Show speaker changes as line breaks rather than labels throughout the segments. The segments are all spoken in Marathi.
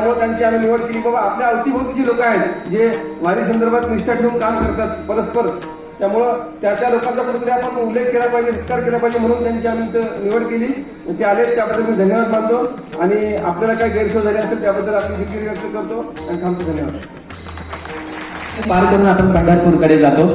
लोकांची आम्ही निवड केली. बाबा आपल्या अवतीभोवतीची लोक आहेत जे वारी संदर्भात निष्ठा ठेवून काम करतात परस्पर. त्यामुळं त्या त्या लोकांचा कुठेतरी आपण उल्लेख केला पाहिजे सत्कार केला पाहिजे म्हणून त्यांची आम्ही निवड केली. ते आले त्याबद्दल मी धन्यवाद मानतो. आणि आपल्याला काही गैरसोय झाली असेल त्याबद्दल आपली दिलगिरी व्यक्त करतो. आणि थांबतो धन्यवाद.
पार करून आपण पंढरपूरकडे जातो.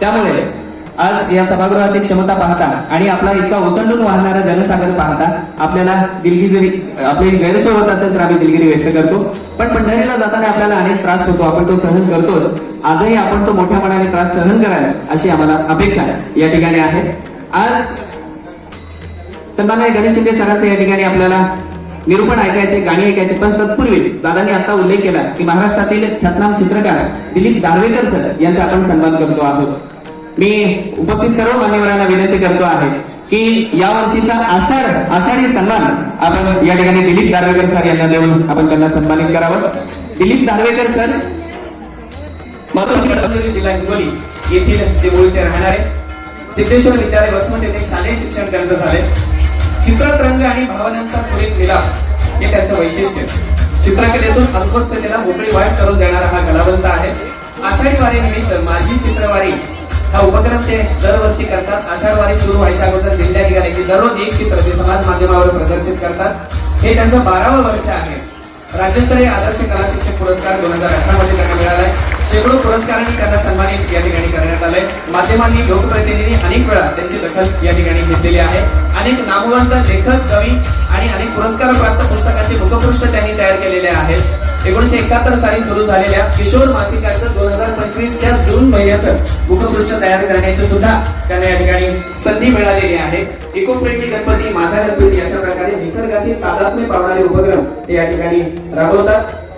त्यामुळे आज या सभागृहाची क्षमता पाहता आणि आपला इतका ओसंडून वाहणारा जनसागर पाहता आपल्याला दिलगिरी आपली गैरसोय होत असेल तर आम्ही दिलगिरी व्यक्त करतो. पण पंढरीला जाताना आपल्याला अनेक त्रास होतो. आपण तो सहन करतोच. आजही आपण तो मोठ्या मनाने त्रास सहन करायला अशी आम्हाला अपेक्षा या ठिकाणी आहे. आज सन्मान्य गणेश शिंदे सरांचं या ठिकाणी आपल्याला निरूपण ऐकायचे गाणी ऐकायचे. पण तत्पूर्वी दादांनी आता उल्लेख केला की महाराष्ट्रातील ख्यातनाम चित्रकार दिलीप दारवेकर सर यांचा आपण सन्मान करतो आहोत. मी उपस्थित सर्व मान्यवरांना विनंती करतो आहे की या वर्षीचा आषाढ आषाढी सन्मान आपण या ठिकाणी दिलीप दारवेकर सर यांना देऊन आपण त्यांना सन्मानित करावं. दिलीप दारवेकर सर मातोश्री जिल्हा हिंगोली येथील ते मूळचे राहणारे सिद्धेश्वर विद्यालय वसमत येथे शालेय शिक्षण त्यांचं झाले. चित्रात रंग आणि भावनांचा सुरेख मिलाप हे त्यांचं वैशिष्ट्य. चित्रकलेतून अस्वस्थतेला मोकळी वाट करून देणारा हा कलावंत आहे. आषाढी वारीनिमित्त माझी चित्रवारी हा उपक्रम ते दरवर्षी करतात. आषाढवारी सुरू व्हायच्या अगोदर दिल्ल्या निघाले की दररोज एक चित्र ते समाज माध्यमावर प्रदर्शित करतात. हे त्यांचं बारावं वर्ष आहे. राज्यस्तरीय आदर्श कला शिक्षक पुरस्कार दोन हजार अठरा मध्ये त्यांना मिळालाय. शेकडो पुरस्कारांनी त्यांना सन्मानित या ठिकाणी करण्यात आलंय. माध्यमांनी लोकप्रतिनिधी अनेक वेळा त्यांची दखल या ठिकाणी घेतलेली आहे. अनेक नामवंत लेखक कवी आणि अनेक पुरस्कार प्राप्त पुस्तकांचे मुखपृष्ठ त्यांनी तयार केलेले आहेत. एकोणीशे एकाहत्तर साली सुरू झालेल्या किशोर मासिकाचं दोन हजार पंचवीसच्या जून मुखपृष्ठ तयार करण्याची सुद्धा त्यांना या ठिकाणी संधी मिळालेली आहे. इकोफ्रेंडली गणपती माझा गणपती अशा प्रकारे निसर्गाशी तादात्म्य पावणारे उपक्रम ते या ठिकाणी राबवतात.